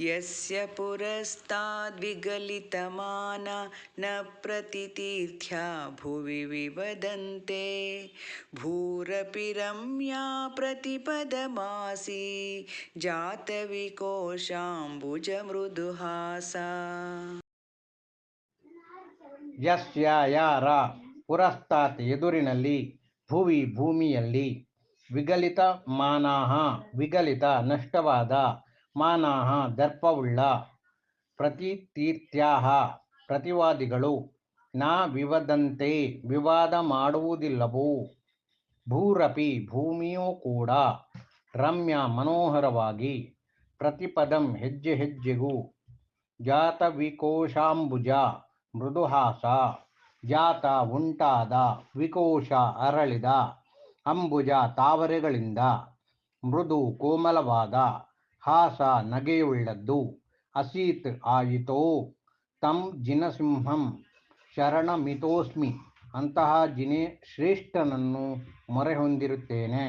यस्य पुरस्ताद्विगलितमाना न प्रतितीर्थ्या भुवि विवदन्ते भूरपि रम्या प्रतिपदमासी जातविकोशाम्बुजमृदुहासा ಯಸ್ಯ ಯಾರ ಪುರಸ್ತಾತ್ ಎದುರಿನಲ್ಲಿ ಭುವಿ ಭೂಮಿಯಲ್ಲಿ ವಿಗಲಿತ ಮಾನಾಹ ವಿಗಲಿತ ನಷ್ಟವಾದ ಮಾನಾಹ ದರ್ಪವುಳ್ಳ ಪ್ರತಿತೀರ್ಥ್ಯಾಹ ಪ್ರತಿವಾದಿಗಳು ನಾ ವಿವದಂತೆ ವಿವಾದ ಮಾಡುವುದಿಲ್ಲವೋ? ಭೂರಪಿ ಭೂಮಿಯೂ ಕೂಡ ರಮ್ಯ ಮನೋಹರವಾಗಿ ಪ್ರತಿಪದಂ ಹೆಜ್ಜೆ ಹೆಜ್ಜೆಗೂ ಜಾತವಿಕೋಶಾಂಬುಜ ಮೃದುಹಾಸ, ಜಾತ ಉಂಟಾದ ವಿಕೋಶ ಅರಳಿದ ಅಂಬುಜ ತಾವರೆಗಳಿಂದ ಮೃದು ಕೋಮಲವಾದ ಹಾಸ ನಗೆಯುಳ್ಳದ್ದು ಅಸೀತ್ ಆಯಿತೋ. ತಂ ಜಿನಸಿಂಹಂ ಶರಣಮಿತೋಸ್ಮಿ. ಅಂತಹ ಜಿನೆ ಶ್ರೇಷ್ಠನನ್ನು ಮೊರೆ ಹೊಂದಿರುತ್ತೇನೆ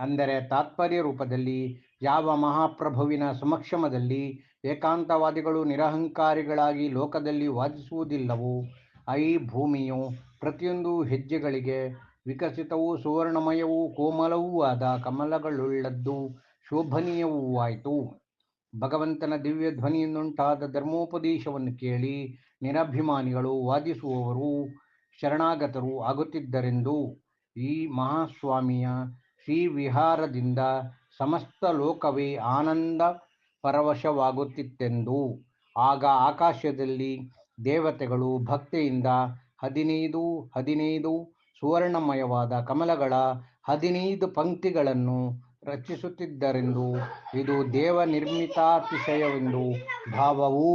ಅಂದರೆ ತಾತ್ಪರ್ಯ ರೂಪದಲ್ಲಿ, ಯಾವ ಮಹಾಪ್ರಭುವಿನ ಸಮಕ್ಷಮದಲ್ಲಿ ಏಕಾಂತವಾದಿಗಳು ನಿರಹಂಕಾರಿಗಳಾಗಿ ಲೋಕದಲ್ಲಿ ವಾದಿಸುವುದಿಲ್ಲವೋ ಐ ಭೂಮಿಯು ಪ್ರತಿಯೊಂದು ಹೆಜ್ಜೆಗಳಿಗೆ ವಿಕಸಿತವೂ ಸುವರ್ಣಮಯವೂ ಕೋಮಲವೂ ಆದ ಕಮಲಗಳುಳ್ಳದ್ದು. ಶೋಭನೀಯವೂ ಆಯಿತು ಭಗವಂತನ ದಿವ್ಯ ಧ್ವನಿಯಿಂದುಂಟಾದ ಧರ್ಮೋಪದೇಶವನ್ನು ಕೇಳಿ ನಿರಭಿಮಾನಿಗಳು ವಾದಿಸುವವರು, ಶರಣಾಗತರು ಆಗುತ್ತಿದ್ದರೆಂದು ಈ ಮಹಾಸ್ವಾಮಿಯ ಶ್ರೀ ವಿಹಾರದಿಂದ ಸಮಸ್ತ ಲೋಕವೇ ಆನಂದ ಪರವಶವಾಗುತ್ತಿತ್ತೆಂದು. ಆಗ ಆಕಾಶದಲ್ಲಿ ದೇವತೆಗಳು ಭಕ್ತಿಯಿಂದ ಹದಿನೈದು ಹದಿನೈದು ಸುವರ್ಣಮಯವಾದ ಕಮಲಗಳ ಹದಿನೈದು ಪಂಕ್ತಿಗಳನ್ನು ರಚಿಸುತ್ತಿದ್ದರೆಂದು ಇದು ದೇವ ನಿರ್ಮಿತಾತಿಶಯವೆಂದು ಭಾವವು